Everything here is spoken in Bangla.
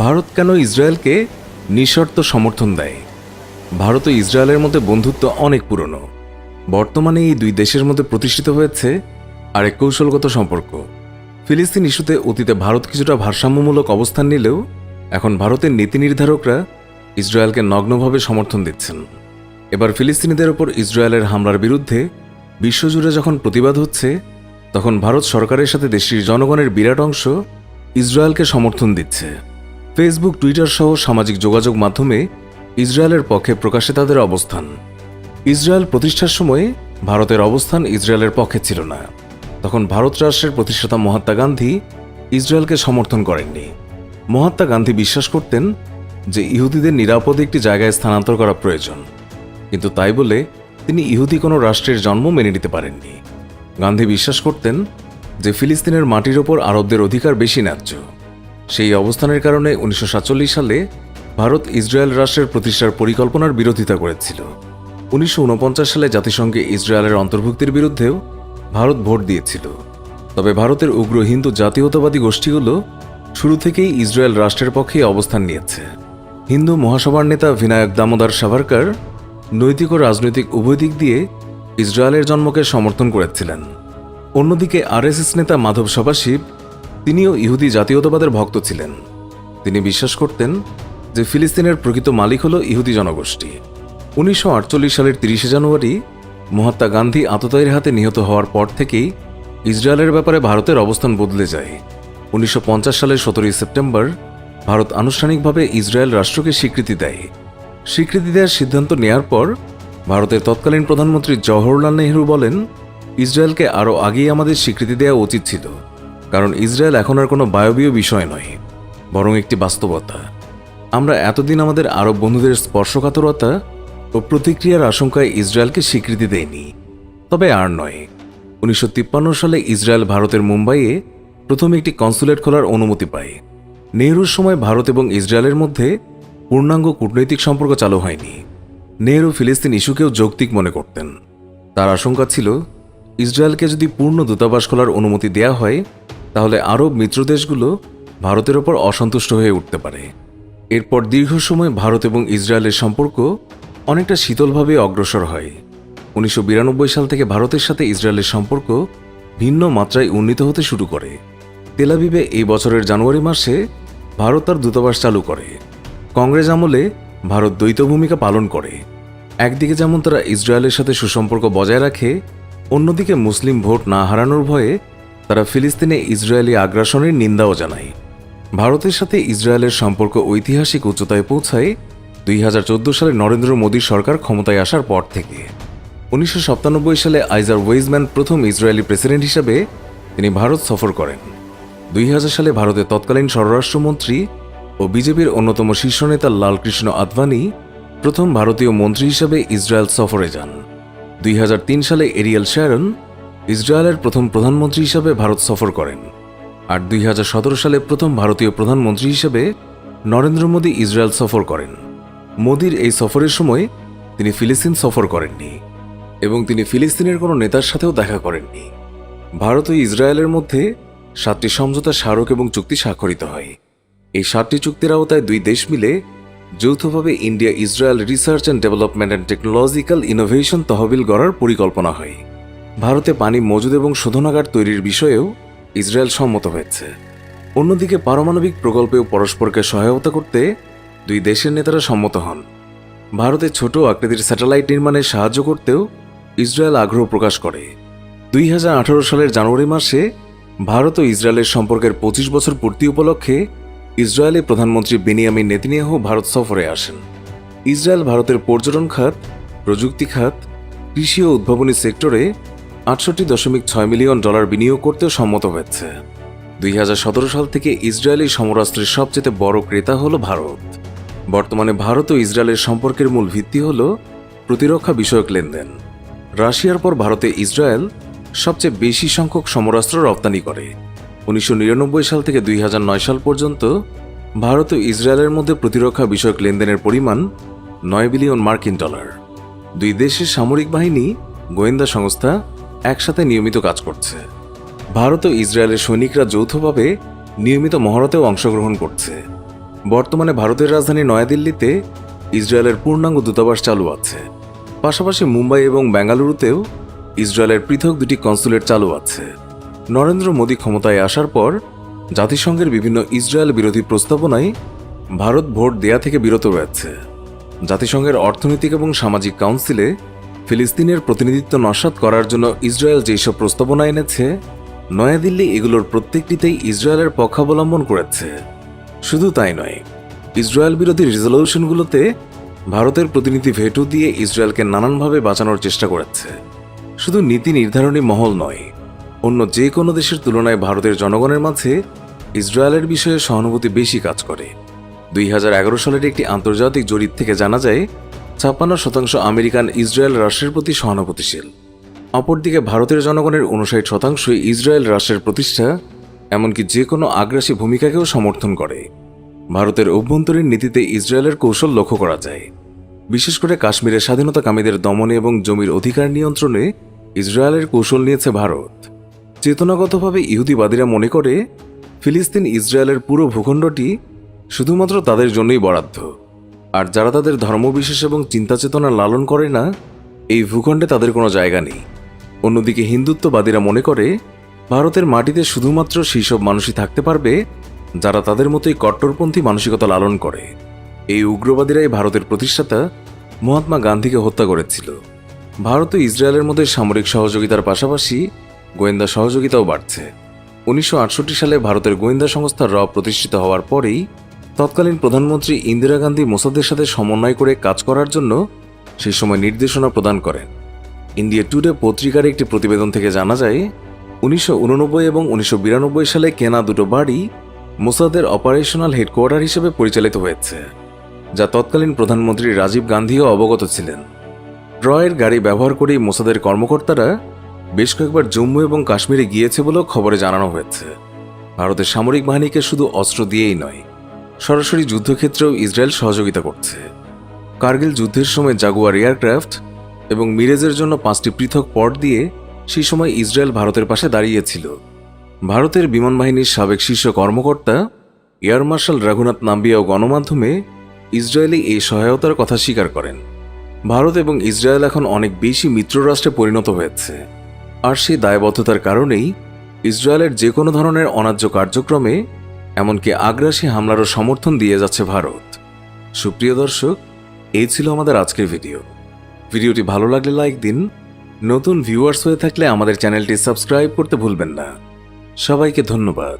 ভারত কেন ইসরায়েলকে নিঃশর্ত সমর্থন দেয়? ভারত ও ইসরায়েলের মধ্যে বন্ধুত্ব অনেক পুরনো। বর্তমানে এই দুই দেশের মধ্যে প্রতিষ্ঠিত হয়েছে আরেক কৌশলগত সম্পর্ক। ফিলিস্তিন ইস্যুতে অতীতে ভারত কিছুটা ভারসাম্যমূলক অবস্থান নিলেও এখন ভারতের নীতি নির্ধারকরা ইসরায়েলকে নগ্নভাবে সমর্থন দিচ্ছেন। এবার ফিলিস্তিনিদের ওপর ইসরায়েলের হামলার বিরুদ্ধে বিশ্বজুড়ে যখন প্রতিবাদ হচ্ছে, তখন ভারত সরকারের সাথে দেশটির জনগণের বিরাট অংশ ইসরায়েলকে সমর্থন দিচ্ছে। ফেসবুক টুইটার সহ সামাজিক যোগাযোগ মাধ্যমে ইসরায়েলের পক্ষে প্রকাশে তাদের অবস্থান। ইসরায়েল প্রতিষ্ঠার সময়ে ভারতের অবস্থান ইসরায়েলের পক্ষে ছিল না। তখন ভারত রাষ্ট্রের প্রতিষ্ঠাতা মহাত্মা গান্ধী ইসরায়েলকে সমর্থন করেননি। মহাত্মা গান্ধী বিশ্বাস করতেন যে ইহুদিদের নিরাপদে একটি জায়গায় স্থানান্তর করা প্রয়োজন। কিন্তু তাই বলে তিনি ইহুদি কোনো রাষ্ট্রের জন্ম মেনে নিতে পারেননি। গান্ধী বিশ্বাস করতেন যে ফিলিস্তিনের মাটির ওপর আরবদের অধিকার বেশি ন্যায্য। সেই অবস্থানের কারণে উনিশশো সাতচল্লিশ সালে ভারত ইসরায়েল রাষ্ট্রের প্রতিষ্ঠার পরিকল্পনার বিরোধিতা করেছিল। উনিশশো উনপঞ্চাশ সালে জাতিসংঘে ইসরায়েলের অন্তর্ভুক্তির বিরুদ্ধেও ভারত ভোট দিয়েছিল। তবে ভারতের উগ্র হিন্দু জাতীয়তাবাদী গোষ্ঠীগুলো শুরু থেকেই ইসরায়েল রাষ্ট্রের পক্ষে অবস্থান নিয়েছে। হিন্দু মহাসভার নেতা বিনায়ক দামোদর সাভারকার নৈতিক ও রাজনৈতিক উভয় দিক দিয়ে ইসরায়েলের জন্মকে সমর্থন করেছিলেন। অন্যদিকে আরএসএস নেতা মাধব সবাশিব তিনিও ইহুদি জাতীয়তাবাদের ভক্ত ছিলেন। তিনি বিশ্বাস করতেন যে ফিলিস্তিনের প্রকৃত মালিক হল ইহুদি জনগোষ্ঠী। উনিশশো আটচল্লিশ সালের তিরিশে জানুয়ারি মহাত্মা গান্ধী আততায়ীর হাতে নিহত হওয়ার পর থেকেই ইসরায়েলের ব্যাপারে ভারতের অবস্থান বদলে যায়। উনিশশো পঞ্চাশ সালের সতেরোই সেপ্টেম্বর ভারত আনুষ্ঠানিকভাবে ইসরায়েল রাষ্ট্রকে স্বীকৃতি দেয়। স্বীকৃতি দেওয়ার সিদ্ধান্ত নেয়ার পর ভারতের তৎকালীন প্রধানমন্ত্রী জওহরলাল নেহরু বলেন, ইসরায়েলকে আরও আগেই আমাদের স্বীকৃতি দেওয়া উচিত ছিল। কারণ ইসরায়েল এখন আর কোনো বায়বীয় বিষয় নয়, বরং একটি বাস্তবতা। আমরা এতদিন আমাদের আরব বন্ধুদের স্পর্শকাতরতা ও প্রতিক্রিয়ার আশঙ্কায় ইসরায়েলকে স্বীকৃতি দেয়নি তবে আর নয়, উনিশশো সালে ইসরায়েল ভারতের মুম্বাইয়ে প্রথম একটি কনসুলেট খোলার অনুমতি পায়। নেহরুর সময় ভারত এবং ইসরায়েলের মধ্যে পূর্ণাঙ্গ কূটনৈতিক সম্পর্ক চালু হয়নি। নেহরু ফিলিস্তিন ইস্যুকেও যৌক্তিক মনে করতেন। তার আশঙ্কা ছিল, ইসরায়েলকে যদি পূর্ণ দূতাবাস খোলার অনুমতি দেয়া হয় তাহলে আরব মিত্রদেশগুলো ভারতের ওপর অসন্তুষ্ট হয়ে উঠতে পারে। এরপর দীর্ঘ সময় ভারত এবং ইসরায়েলের সম্পর্ক অনেকটা শীতলভাবে অগ্রসর হয়। উনিশশো বিরানব্বই সাল থেকে ভারতের সাথে ইসরায়েলের সম্পর্ক ভিন্ন মাত্রায় উন্নীত হতে শুরু করে। তেলাবিবে এই বছরের জানুয়ারি মাসে ভারত তার দূতাবাস চালু করে। কংগ্রেস আমলে ভারত দ্বৈত ভূমিকা পালন করে। একদিকে যেমন তারা ইসরায়েলের সাথে সুসম্পর্ক বজায় রাখে, অন্যদিকে মুসলিম ভোট না হারানোর ভয়ে তারা ফিলিস্তিনে ইসরায়েলি আগ্রাসনের নিন্দাও জানায়। ভারতের সাথে ইসরায়েলের সম্পর্ক ঐতিহাসিক উচ্চতায় পৌঁছায় দুই হাজার চোদ্দ সালে নরেন্দ্র মোদীর সরকার ক্ষমতায় আসার পর থেকে। উনিশশো সাতানব্বই সালে আইজার ওয়েজম্যান প্রথম ইসরায়েলি প্রেসিডেন্ট হিসাবে তিনি ভারত সফর করেন। দুই হাজার সালে ভারতের তৎকালীন স্বরাষ্ট্রমন্ত্রী ও বিজেপির অন্যতম শীর্ষ নেতা লালকৃষ্ণ আদভানি প্রথম ভারতীয় মন্ত্রী হিসেবে ইসরায়েল সফরে যান। দুই হাজার তিন সালে এরিয়াল শ্যারন ইসরায়েলের প্রথম প্রধানমন্ত্রী হিসেবে ভারত সফর করেন। আর দুই হাজার সতেরো সালে প্রথম ভারতীয় প্রধানমন্ত্রী হিসেবে নরেন্দ্র মোদী ইসরায়েল সফর করেন। মোদির এই সফরের সময় তিনি ফিলিস্তিন সফর করেননি এবং তিনি ফিলিস্তিনের কোনো নেতার সাথেও দেখা করেননি। ভারত ও ইসরায়েলের মধ্যে সাতটি সমঝোতা স্মারক এবং চুক্তি স্বাক্ষরিত হয়। এই সাতটি চুক্তির আওতায় দুই দেশ মিলে যৌথভাবে India Israel research and development and technological innovation তহবিল গড়ার পরিকল্পনা হয়। ভারতে পানি মজুদ এবং শোধনাগার তৈরির বিষয়েও ইসরায়েল সম্মত হয়েছে। অন্যদিকে পারমাণবিক প্রকল্পেও পরস্পরকে সহায়তা করতে দুই দেশের নেতারা সম্মত হন। ভারতে ছোট আকৃতির স্যাটেলাইট নির্মাণে সাহায্য করতেও ইসরায়েল আগ্রহ প্রকাশ করে। দুই হাজার আঠারো সালের জানুয়ারি মাসে ভারত ও ইসরায়েলের সম্পর্কের পঁচিশ বছর পূর্তি উপলক্ষে ইসরায়েলি প্রধানমন্ত্রী বেনিয়ামিন নেতিনিয়াহু ভারত সফরে আসেন। ইসরায়েল ভারতের পর্যটন খাত, প্রযুক্তি খাত, কৃষি ও উদ্ভাবনী সেক্টরে আটষট্টি দশমিক ছয় মিলিয়ন ডলার বিনিয়োগ করতে সম্মত হয়েছে। দুই হাজার সতেরো সাল থেকে ইসরায়েলি সমরাস্ত্রের সবচেয়ে বড় ক্রেতা হল ভারত। বর্তমানে ভারত ও ইসরায়েলের সম্পর্কের মূল ভিত্তি হল প্রতিরক্ষা বিষয়ক লেনদেন। রাশিয়ার পর ভারতে ইসরায়েল সবচেয়ে বেশি সংখ্যক সমরাস্ত্র রপ্তানি করে। উনিশশো নিরানব্বই সাল থেকে দুই হাজার নয় সাল পর্যন্ত ভারত ও ইসরায়েলের মধ্যে প্রতিরক্ষা বিষয়ক লেনদেনের পরিমাণ নয় বিলিয়ন মার্কিন ডলার। দুই দেশের সামরিক বাহিনী, গোয়েন্দা সংস্থা একসাথে নিয়মিত কাজ করছে। ভারত ও ইসরায়েলের সৈনিকরা যৌথভাবে নিয়মিত মহরতেও অংশগ্রহণ করছে। বর্তমানে ভারতের রাজধানী নয়াদিল্লিতে ইসরায়েলের পূর্ণাঙ্গ দূতাবাস চালু আছে। পাশাপাশি মুম্বাই এবং বেঙ্গালুরুতেও ইসরায়েলের পৃথক দুটি কনসুলেট চালু আছে। নরেন্দ্র মোদী ক্ষমতায় আসার পর জাতিসংঘের বিভিন্ন ইসরায়েল বিরোধী প্রস্তাবনায় ভারত ভোট দেয়া থেকে বিরত রয়েছে। জাতিসংঘের অর্থনৈতিক এবং সামাজিক কাউন্সিলে ফিলিস্তিনের প্রতিনিধিত্ব নস্বাত করার জন্য ইসরায়েল যেসব প্রস্তাবনা এনেছে, নয়াদিল্লি এগুলোর প্রত্যেকটিতেই ইসরায়েলের পক্ষাবলম্বন করেছে। শুধু তাই নয়, ইসরায়েল বিরোধী রেজলিউশনগুলোতে ভারতের প্রতিনিধি ভেটু দিয়ে ইসরায়েলকে নানানভাবে বাঁচানোর চেষ্টা করেছে। শুধু নীতি নির্ধারণী মহল নয়, অন্য যে কোনো দেশের তুলনায় ভারতের জনগণের মাঝে ইসরায়েলের বিষয়ে সহানুভূতি বেশি কাজ করে। দুই হাজার এগারো সালের একটি আন্তর্জাতিক জরিপ থেকে জানা যায় ছাপ্পান্ন শতাংশ আমেরিকান ইসরায়েল রাষ্ট্রের প্রতি সহানুভূতিশীল। অপরদিকে ভারতের জনগণের উনষাট শতাংশই ইসরায়েল রাষ্ট্রের প্রতিষ্ঠা, এমনকি যে কোনো আগ্রাসী ভূমিকাকেও সমর্থন করে। ভারতের অভ্যন্তরীণ নীতিতে ইসরায়েলের কৌশল লক্ষ্য করা যায়। বিশেষ করে কাশ্মীরের স্বাধীনতাকামীদের দমনে এবং জমির অধিকার নিয়ন্ত্রণে ইসরায়েলের কৌশল নিয়েছে ভারত। চেতনাগতভাবে ইহুদিবাদীরা মনে করে, ফিলিস্তিন ইসরায়েলের পুরো ভূখণ্ডটি শুধুমাত্র তাদের জন্যই বরাদ্দ। আর যারা তাদের ধর্মবিশেষ এবং চিন্তা চেতনা লালন করে না, এই ভূখণ্ডে তাদের কোনো জায়গা নেই। অন্যদিকে হিন্দুত্ববাদীরা মনে করে, ভারতের মাটিতে শুধুমাত্র সেই সব মানুষই থাকতে পারবে, যারা তাদের মতোই কট্টরপন্থী মানসিকতা লালন করে। এই উগ্রবাদীরাই ভারতের প্রতিষ্ঠাতা মহাত্মা গান্ধীকে হত্যা করেছিল। ভারত ও ইসরায়েলের মধ্যে সামরিক সহযোগিতার পাশাপাশি গোয়েন্দা সহযোগিতাও বাড়ছে। উনিশশো আটষট্টি সালে ভারতের গোয়েন্দা সংস্থা র প্রতিষ্ঠিত হওয়ার পরেই তৎকালীন প্রধানমন্ত্রী ইন্দিরা গান্ধী মোসাদের সাথে সমন্বয় করে কাজ করার জন্য সেই সময় নির্দেশনা প্রদান করেন। ইন্ডিয়া টুডে পত্রিকার একটি প্রতিবেদন থেকে জানা যায়, উনিশশো উননব্বই এবং উনিশশো বিরানব্বই সালে কেনা দুটো বাড়ি মোসাদের অপারেশনাল হেডকোয়ার্টার হিসেবে পরিচালিত হয়েছে, যা তৎকালীন প্রধানমন্ত্রী রাজীব গান্ধীও অবগত ছিলেন। রয়ের গাড়ি ব্যবহার করেই মোসাদের কর্মকর্তারা বেশ কয়েকবার জম্মু এবং কাশ্মীরে গিয়েছে বলেও খবরে জানানো হয়েছে। ভারতের সামরিক বাহিনীকে শুধু অস্ত্র দিয়েই নয় সরাসরি যুদ্ধক্ষেত্রেও ইসরায়েল সহযোগিতা করছে। কার্গিল যুদ্ধের সময় জাগুয়ার এয়ারক্রাফট এবং মিরেজের জন্য পাঁচটি পৃথক পট দিয়ে সেই সময় ইসরায়েল ভারতের পাশে দাঁড়িয়েছিল। ভারতের বিমান বাহিনীর সাবেক শীর্ষ কর্মকর্তা এয়ার মার্শাল রঘুনাথ নাম্বিয়াও গণমাধ্যমে ইসরায়েলি এই সহায়তার কথা স্বীকার করেন। ভারত এবং ইসরায়েল এখন অনেক বেশি মিত্ররাষ্ট্রে পরিণত হয়েছে। আর সেই দায়বদ্ধতার কারণেই ইসরায়েলের যে কোনো ধরনের অন্যায্য কার্যক্রমে এমনকি আগ্রাসী হামলারও সমর্থন দিয়ে যাচ্ছে ভারত। সুপ্রিয় দর্শক, এই ছিল আমাদের আজকের ভিডিও। ভিডিওটি ভালো লাগলে লাইক দিন। নতুন ভিউয়ার্স হয়ে থাকলে আমাদের চ্যানেলটি সাবস্ক্রাইব করতে ভুলবেন না। সবাইকে ধন্যবাদ।